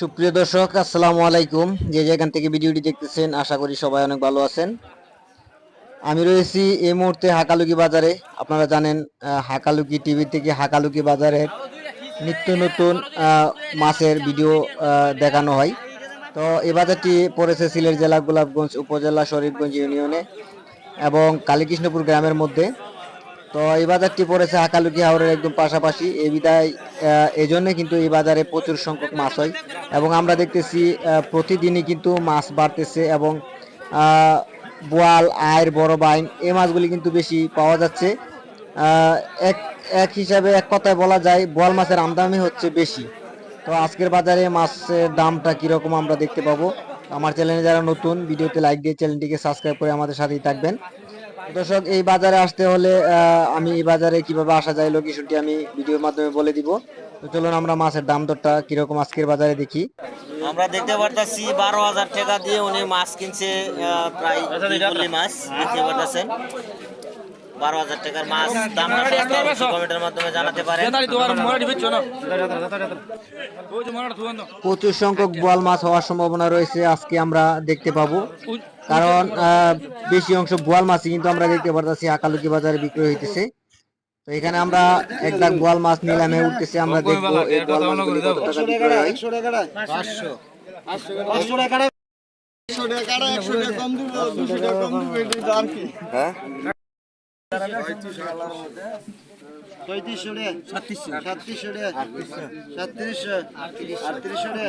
সুপ্রিয় দর্শক, আসসালামু আলাইকুম। যে যেখান থেকে ভিডিওটি দেখতেছেন, আশা করি সবাই অনেক ভালো আছেন। আমি রয়েছি এই মুহূর্তে হাকালুকি বাজারে। আপনারা জানেন হাকালুকি টিভি থেকে হাকালুকি বাজারের নিত্য নতুন মাছের ভিডিও দেখানো হয়। তো এই বাজারটি পড়েছে সিলেট জেলা গোলাপগঞ্জ উপজেলা শরীফগঞ্জ ইউনিয়নে এবং কালীকৃষ্ণপুর গ্রামের মধ্যে। তো এই বাজারটি পড়েছে হাকালুকি হাওড়ের একদম পাশাপাশি। এই বিদায় এই জন্য কিন্তু এই বাজারে প্রচুর সংখ্যক মাছ হয়। এবং আমরা দেখতেছি প্রতিদিনই কিন্তু মাছ বাড়তেছে এবং বোয়াল আয়ের বড় বাইন এই মাছগুলি কিন্তু বেশি পাওয়া যাচ্ছে। এক এক হিসাবে এক কথায় বলা যায়, বোয়াল মাছের আমদানি হচ্ছে বেশি। তো আজকের বাজারে মাছের দামটা কীরকম আমরা দেখতে পাবো। আমার চ্যানেলে যারা নতুন, ভিডিওতে লাইক দিয়ে চ্যানেলটিকে সাবস্ক্রাইব করে আমাদের সাথেই থাকবেন। দর্শক এই বাজারে আসতে হলে আহ, আমি এই বাজারে কীভাবে আসা যায় লোকেশনটি আমি ভিডিওর মাধ্যমে বলে দিব। তো চলুন আমরা মাছের দাম দরটা কীরকম আজকের বাজারে দেখি। আমরা দেখতে পারতাছি বারো হাজার টাকা দিয়ে উনি মাছ কিনছে আহ, প্রায় দুই মাছ দেখতে পারতেছেন বারো হাজার টাকার মাছ দাম কমেন্টের মাধ্যমে জানাতে পারেন। প্রচুর সংখ্যক বোয়াল মাছ হওয়ার সম্ভাবনা রয়েছে আজকে আমরা দেখতে পাবো। কারণ আহ, বেশি অংশ বোয়াল মাছই কিন্তু আমরা দেখতে পারতেছি আকালুকি বাজারে বিক্রয় হইতেছে। তো এখানে আমরা এক লাখ বোয়াল মাছ নিলামে উঠতেছে আমরা দেখব হয়? পঁয়ত্রিশশো রে সাতত্রিশশো রে সাতত্রিশশো আটত্রিশশো রে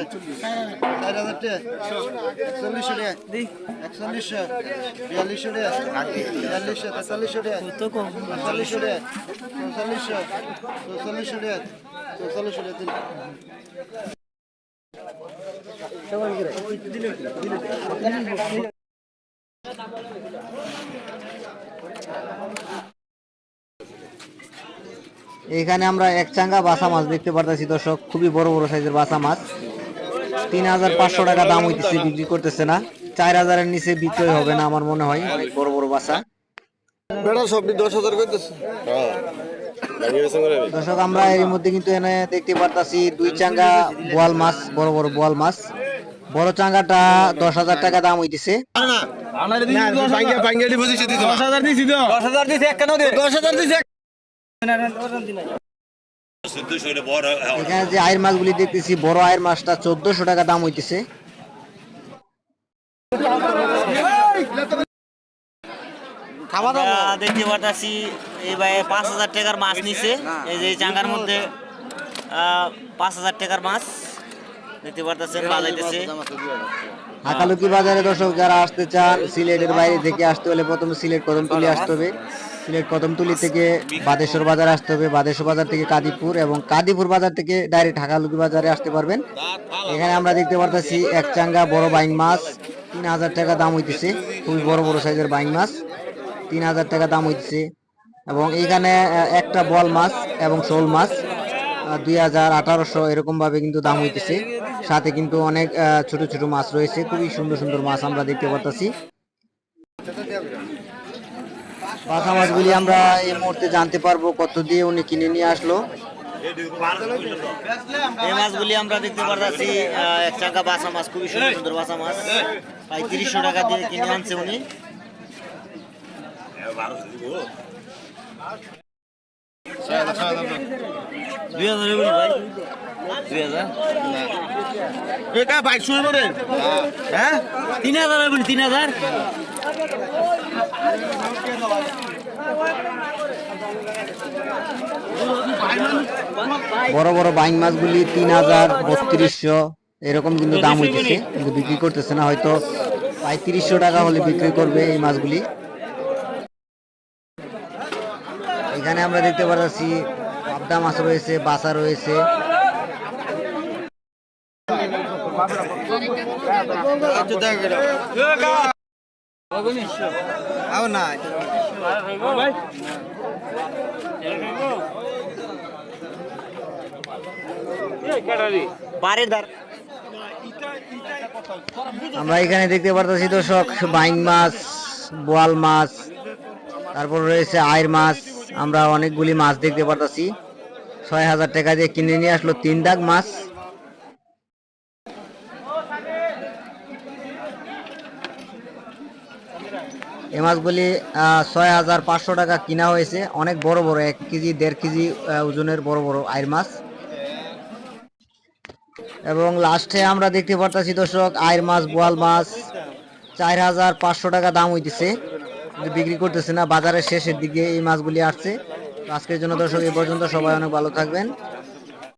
চার হাজার টে একচল্লিশশো রে একচল্লিশশো বিয়াল্লিশশো রে বিয়াল্লিশশো তেতাল্লিশশো এখানে আমরা এক চাঙ্গা বাসা মাছ দেখতে পারতেছি দর্শক। খুবই বড় বড় সাইজের বাসা মাছ। তিন হাজার পাঁচশো টাকা দাম হইতেছে বিক্রি করতেছে না। চার হাজারের নিচে বিক্রয় হবে না আমার মনে হয় অনেক বড় বড় বাসা। বেড়া সব দশ হাজার করতেছে দর্শক আমরা এর মধ্যে কিন্তু এনে দেখতে পারতাছি দুই চাঙ্গা বোয়াল মাছ বড় বড় বোয়াল মাছ। বড় চাঙ্গাটা দশ হাজার টাকা দাম হইতেছে। এখানে যে আয়ের মাছগুলি দেখতেছি বড় আয়ের মাছটা চোদ্দশো টাকা দাম হইতেছে। দেখতে পারতাছি এই ভাই পাঁচ হাজার টাকার মাছ নিছে। এই যে চাঙ্গার মধ্যে আহ, পাঁচ হাজার টাকার মাছ। দেখতে পারতেছেন বাজাইতেছে হাকালুকি বাজারে দর্শক যারা আসতে চান সিলেটের বাইরে থেকে আসতে হলে প্রথমে সিলেট কদমতলি আসতে হবে। সিলেট কদমতলি থেকে বাদেশ্বর বাজার আসতে হবে। বাদেশ্বর বাজার থেকে কাদিপুর এবং কাদিপুর বাজার থেকে ডাইরেক্ট হাকালুকি বাজারে আসতে পারবেন। এখানে আমরা দেখতে পারতেছি এক চাঙ্গা বড় বাইং মাছ। তিন হাজার টাকা দাম হইতেছে। খুবই বড় বড় সাইজের বাইং মাছ। তিন হাজার টাকা দাম হইতেছে। এবং এখানে একটা বল মাছ এবং শোল মাছ। দুই হাজার আঠারোশো এরকম ভাবে কিন্তু দাম হইতেছে। সাথে কিন্তু অনেক আহ, ছোট ছোট মাছ রয়েছে। খুবই সুন্দর সুন্দর মাছ আমরা দেখতে পারতাছি। বাসা মাছগুলি আমরা এই মুহূর্তে জানতে পারব কত দিয়ে উনি কিনে নিয়ে আসলো। এই মাছগুলি আমরা দেখতে পারতাছি আহ, এক চাঙ্গা বাসা মাছ খুবই সুন্দর সুন্দর বাসা মাছ। প্রায় তিরিশশো টাকা দিয়ে কিনে আনছে উনি। দুই হাজার বলি ভাই? দুই হাজার? একা বাইক শুয়ে পড়ে হ্যাঁ। তিন হাজার বলি তিন হাজার? বড় বড় বাইং মাছগুলি তিন হাজার বত্রিশশো এরকম কিন্তু দাম হইতেছে কিন্তু বিক্রি করতেছে না হয়তো পঁয়ত্রিশশো টাকা হলে বিক্রি করবে এই মাছগুলি। এখানে আমরা দেখতে পাচ্ছি পাবদা মাছ রয়েছে বাসা রয়েছে। আমরা এখানে দেখতে পারতেছি দর্শক বাইং মাছ বোয়াল মাছ তারপর রয়েছে আয়ের মাছ আমরা অনেকগুলি মাছ দেখতে পারতেছি। ছয় হাজার টাকা দিয়ে কিনে নিয়ে আসলো তিন দাগ মাছ। এ মাছগুলি ছয় হাজার পাঁচশো টাকা কিনা হয়েছে। অনেক বড় বড়, এক কেজি, দেড় কেজি ওজনের বড় বড় আয়ের মাছ। এবং লাস্টে আমরা দেখতে পারতেছি দর্শক আয়ের মাছ, বোয়াল মাছ, চার হাজার পাঁচশো টাকা দাম হইতেছে। বিক্রি করতেছে না, বাজারের শেষের দিকে এই মাছগুলি আসছে। আজকের জন্য দর্শক এই পর্যন্ত সবাই অনেক ভালো থাকবেন।